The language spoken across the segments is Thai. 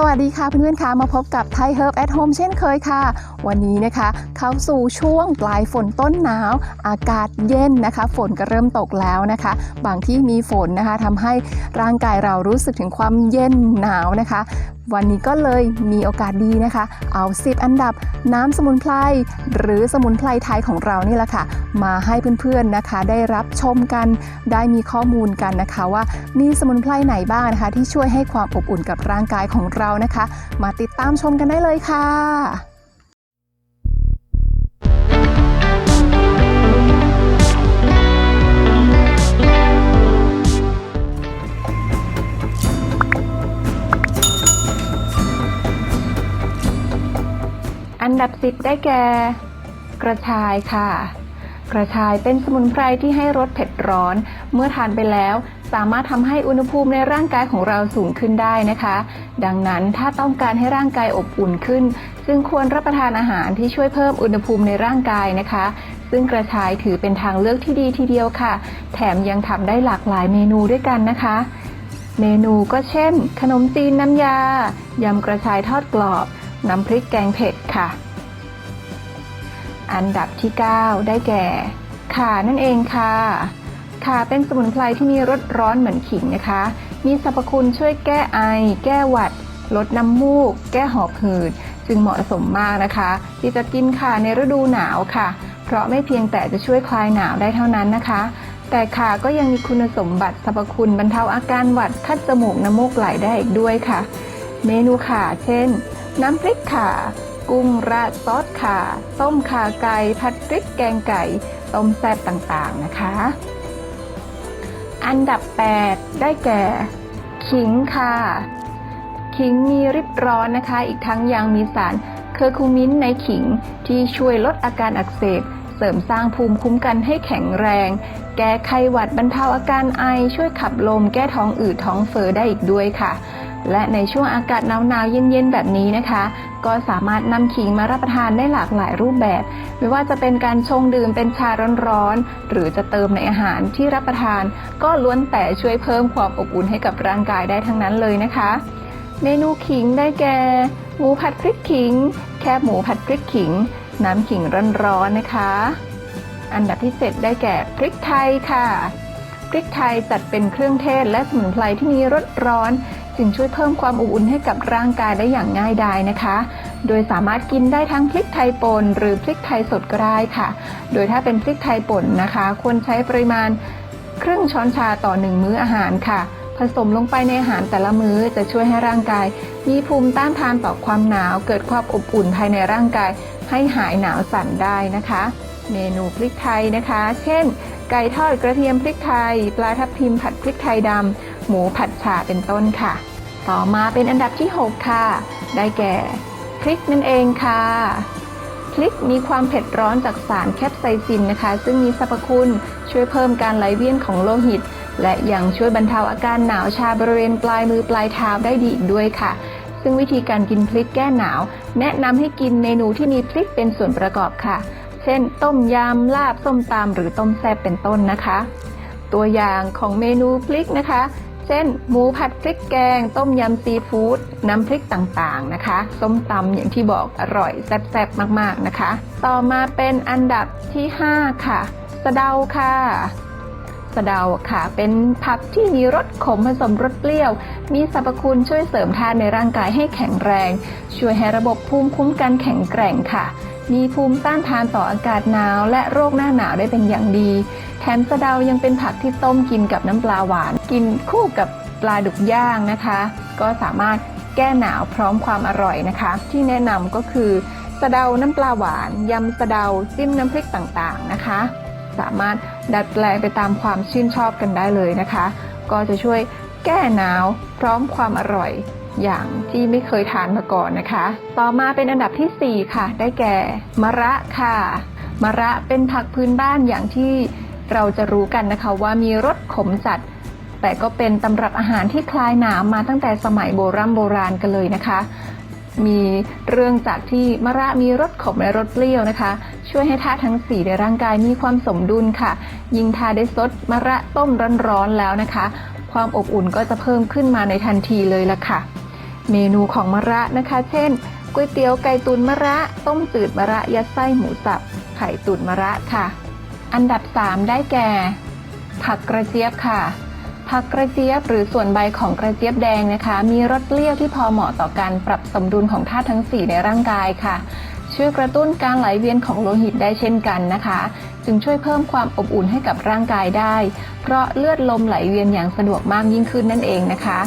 สวัสดีค่ะเพื่อนๆค่ะมาพบกับไทยเฮิร์บแอทโฮมเช่นเคยค่ะ วันนี้นะคะ เข้าสู่ช่วงปลายฝนต้นหนาว อากาศเย็นนะคะ ฝนก็เริ่มตกแล้วนะคะ บางที่มีฝนนะคะทำให้ร่างกายเรารู้สึกถึงความเย็นหนาวนะคะวันนี้ก็เลยมีโอกาสดีนะคะ เอา 10 อันดับน้ำสมุนไพรหรือสมุนไพรไทยของเรานี่แหละค่ะ มาให้เพื่อนๆนะคะ ได้รับชมกันได้มีข้อมูลกันนะคะว่ามีสมุนไพรไหนบ้างนะคะ ที่ช่วยให้ความอบอุ่นกับร่างกายของเรานะคะ มาติดตามชมกันได้เลยค่ะอันดับสิบได้แก่ กระชายค่ะ กระชายเป็นสมุนไพรที่ให้รสเผ็ดร้อน เมื่อทานไปแล้ว สามารถทำให้อุณหภูมิในร่างกายของเราสูงขึ้นได้นะคะ ดังนั้นถ้าต้องการให้ร่างกายอบอุ่นขึ้นจึงควรรับประทานอาหารที่ช่วยเพิ่มอุณหภูมิในร่างกายนะคะ ซึ่งกระชายถือเป็นทางเลือกที่ดีทีเดียวค่ะ แถมยังทำได้หลากหลายเมนูด้วยกันนะคะ เมนูก็เช่น ขนมจีนน้ำยายำกระชายทอดกรอบ น้ำพริกแกงเผ็ดค่ะ อันดับที่ 9 ได้แก่ ข่านั่นเองค่ะ ข่าเป็นสมุนไพรที่มีรสร้อนเหมือนขิงนะคะ มีสรรพคุณช่วยแก้ไอ แก้หวัด ลดน้ำมูก แก้หอบหืด จึงเหมาะสมมากนะคะ ที่จะกินข่าในฤดูหนาวค่ะ เพราะไม่เพียงแต่จะช่วยคลายหนาวได้เท่านั้นนะคะ แต่ข่าก็ยังมีคุณสมบัติสรรพคุณบรรเทาอาการหวัดคัดจมูกน้ำมูกไหลได้อีกด้วยค่ะ เมนูข่าเช่น น้ำพริกข่ากุ้งราดซอสข่าต้มข่าไก่ ผัดพริกแกงไก่ ต้มแซ่บต่างๆนะคะ อันดับ 8 ได้แก่ ขิงค่ะ ขิงมีริบร้อนนะคะ อีกทั้งยังมีสารเคอร์คูมินในขิงที่ช่วยลดอาการอักเสบ เสริมสร้างภูมิคุ้มกันให้แข็งแรง แก้ไขหวัดบรรเทาอาการไอ ช่วยขับลม แก้ท้องอืดท้องเฟ้อได้อีกด้วยค่ะ และในช่วงอากาศหนาวๆเย็นๆ แบบนี้นะคะ ก็สามารถนำขิงมารับประทานได้หลากหลายรูปแบบ ไม่ว่าจะเป็นการชงดื่มเป็นชาร้อนๆ หรือจะเติมในอาหารที่รับประทาน ก็ล้วนแต่ช่วยเพิ่มความอบอุ่นให้กับร่างกายได้ทั้งนั้นเลยนะคะ เมนูขิงได้แก่หมูผัดพริกขิง แคบหมูผัดพริกขิง น้ำขิงร้อนๆนะคะ อันดับที่ 7 ได้แก่พริกไทยค่ะพริกไทยจัดเป็นเครื่องเทศและสมุนไพรที่มีรสร้อน จึงช่วยเพิ่มความอบอุ่นให้กับร่างกายได้อย่างง่ายดายนะคะ โดยสามารถกินได้ทั้งพริกไทยป่นหรือพริกไทยสดก็ได้ค่ะ โดยถ้าเป็นพริกไทยป่นนะคะ ควรใช้ปริมาณครึ่งช้อนชาต่อหนึ่งมื้ออาหารค่ะ ผสมลงไปในอาหารแต่ละมื้อจะช่วยให้ร่างกาย มีภูมิต้านทานต่อความหนาว เกิดความอบอุ่นภายในร่างกาย ให้หายหนาวสั่นได้นะคะ เมนูพริกไทยนะคะ เช่น ไก่ทอดกระเทียมพริกไทย ปลาทับทิมผัดพริกไทยดำ หมูผัดฉ่าเป็นต้นค่ะ ต่อมาเป็นอันดับที่ 6 ค่ะ ได้แก่พริกนั่นเองค่ะพริกมีความเผ็ดร้อนจากสารแคปไซซินนะคะ ซึ่งมีสรรพคุณช่วยเพิ่มการไหลเวียนของโลหิต และยังช่วยบรรเทาอาการหนาวชาบริเวณปลายมือปลายเท้าได้ดีอีกด้วยค่ะ ซึ่งวิธีการกินพริกแก้หนาว แนะนำให้กินเมนูที่มีพริกเป็นส่วนประกอบค่ะ เช่น ต้มยำ ลาบส้มตำหรือต้มแซ่บเป็นต้นนะคะ ตัวอย่างของเมนูพริกนะคะ เช่น หมูผัดพริกแกง ต้มยำซีฟู้ดน้ำพริกต่างๆนะคะ ส้มตำอย่างที่บอกอร่อยแซ่บๆมากๆนะคะ ต่อมาเป็นอันดับที่ 5 ค่ะสะเดาค่ะ สะเดาค่ะ เป็นผักที่มีรสขมผสมรสเปรี้ยว มีสรรพคุณช่วยเสริมธาตุในร่างกายให้แข็งแรง ช่วยให้ระบบภูมิคุ้มกันแข็งแกร่งค่ะ มีภูมิต้านทานต่ออากาศหนาว และโรคหน้าหนาวได้เป็นอย่างดี แถมสะเดายังเป็นผักที่ต้มกินกับน้ำปลาหวาน กินคู่กับปลาดุกย่างนะคะ ก็สามารถแก้หนาวพร้อมความอร่อยนะคะ ที่แนะนำก็คือสะเดาน้ำปลาหวานยำสะเดาจิ้มน้ำพริกต่างๆนะคะ สามารถดัดแปลงไปตามความชื่นชอบกันได้เลยนะคะ ก็จะช่วยแก้หนาวพร้อมความอร่อยอย่างที่ไม่เคยทานมาก่อนนะคะ ต่อมาเป็นอันดับทีสี่ 4 ค่ะ ได้แก่ มะระค่ะ มะระเป็นผักพื้นบ้านอย่างที่เราจะรู้กันนะคะว่ามีรสขมจัด แต่ก็เป็นตำรับอาหารที่คลายหนาวมาตั้งแต่สมัยโบรโบราณกันเลยนะคะ มีเรื่องจากที่มะระมีรสขมและรสเปรี้ยวนะคะ ช่วยให้ธาตุทั้งสี่ในร่างกายมีความสมดุลค่ะ ยิ่งทาได้ซดมะระต้มร้อนๆแล้วนะคะ ความอบอุ่นก็จะเพิ่มขึ้นมาในทันทีเลยละค่ะ เมนูของมะระนะคะ เช่นก๋วยเตี๋ยวไก่ตุนมะระต้มจืดมะระยัดไส้หมูสับ ไข่ตุนมะระค่ะ อันดับ 3 ได้แก่ ผักกระเจี๊ยบค่ะ ผักกระเจี๊ยบหรือส่วนใบของกระเจี๊ยบแดงนะคะ มีรสเปรี้ยวที่พอเหมาะต่อการปรับสมดุลของธาตุทั้ง 4 ในร่างกายค่ะ ช่วยกระตุ้นการไหลเวียนของโลหิตได้เช่นกันนะคะ จึงช่วยเพิ่มความอบอุ่นให้กับร่างกายได้ เพราะเลือดลมไหลเวียนอย่างสะดวกมากยิ่งขึ้นนั่นเองนะคะ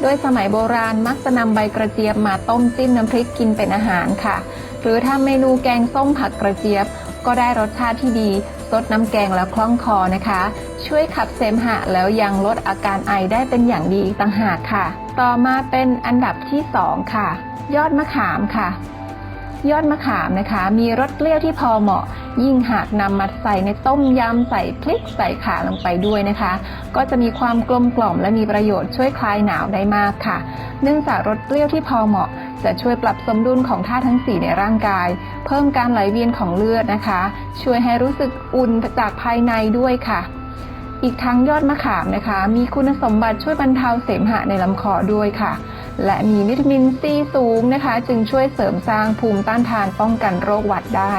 โดยสมัยโบราณมักจะนำใบกระเจี๊ยบมาต้มจิ้มน้ำพริกกินเป็นอาหารค่ะ หรือทำเมนูแกงส้มผักกระเจี๊ยบ ก็ได้รสชาติที่ดีซดน้ำแกงแล้วคล่องคอนะคะ ช่วยขับเสมหะแล้วยังลดอาการไอได้เป็นอย่างดีอีกต่างหากค่ะ ต่อมาเป็นอันดับที่2ค่ะ ยอดมะขามค่ะ ยอดมะขามนะคะ มีรสเปรี้ยวที่พอเหมาะ ยิ่งหากนำมาใส่ในต้มยำใส่พริกใส่ข่าลงไปด้วยนะคะ ก็จะมีความกลมกล่อมและมีประโยชน์ช่วยคลายหนาวได้มากค่ะ เนื่องจากรสเปรี้ยวที่พอเหมาะจะช่วยปรับสมดุลของธาตุทั้ง 4 ในร่างกาย เพิ่มการไหลเวียนของเลือดนะคะ ช่วยให้รู้สึกอุ่นจากภายในด้วยค่ะ อีกทั้งยอดมะขามนะคะ มีคุณสมบัติช่วยบรรเทาเสมหะในลำคอด้วยค่ะ และมีวิตามินซีสูงนะคะ จึงช่วยเสริมสร้างภูมิต้านทานป้องกันโรคหวัดได้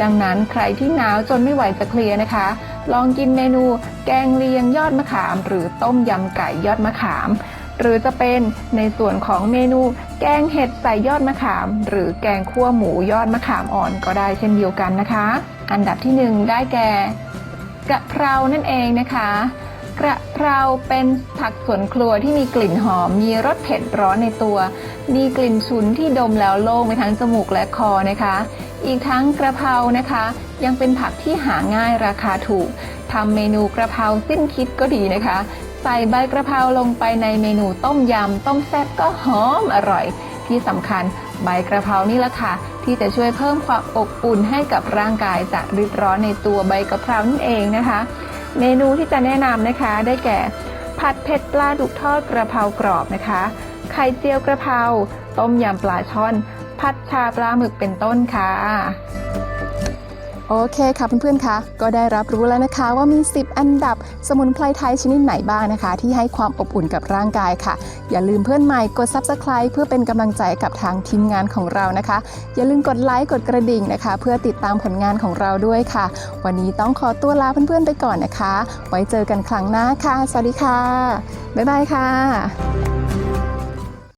ดังนั้นใครที่หนาวจนไม่ไหวจะเคลียร์นะคะ ลองกินเมนูแกงเลียงยอดมะขาม หรือต้มยำไก่ยอดมะขาม หรือจะเป็นในส่วนของเมนู แกงเห็ดใส่ยอดมะขาม หรือแกงคั่วหมูยอดมะขามอ่อนก็ได้เช่นเดียวกันนะคะ อันดับที่หนึ่งได้แก่ กระเพรานั่นเองนะคะ กระเพราเป็นผักสวนครัวที่มีกลิ่นหอม มีรสเผ็ดร้อนในตัว มีกลิ่นฉุนที่ดมแล้วโล่งไปทั้งจมูกและคอนะคะ อีกทั้งกระเพรานะคะ ยังเป็นผักที่หาง่ายราคาถูกทำเมนูกระเพราสิ้นคิดก็ดีนะคะ ใส่ใบกระเพราลงไปในเมนูต้มยำต้มแซ่บก็หอมอร่อย ที่สำคัญใบกระเพรานี่แหละค่ะ ที่จะช่วยเพิ่มความอบอุ่นให้กับร่างกายจากริดร้อนในตัวใบกระเพรานั่นเองนะคะ เมนูที่จะแนะนำนะคะ ได้แก่ ผัดเผ็ดปลาดุกทอดกระเพรากรอบนะคะ ไข่เจียวกระเพราต้มยำปลาช่อน ผัดชาปลาหมึกเป็นต้นค่ะ โอเคค่ะเพื่อนๆคะก็ได้รับรู้แล้วนะคะว่ามี 10 อันดับสมุนไพรไทยชนิดไหนบ้างนะคะ ที่ให้ความอบอุ่นกับร่างกายค่ะ อย่าลืมเพื่อนใหม่กด Subscribe เพื่อเป็นกำลังใจกับทางทีมงานของเรานะคะ อย่าลืมกดไลค์กดกระดิ่งนะคะ เพื่อติดตามผลงานของเราด้วยค่ะ วันนี้ต้องขอตัวลาเพื่อนๆไปก่อนนะคะ ไว้เจอกันครั้งหน้าค่ะ สวัสดีค่ะบ๊ายบายค่ะ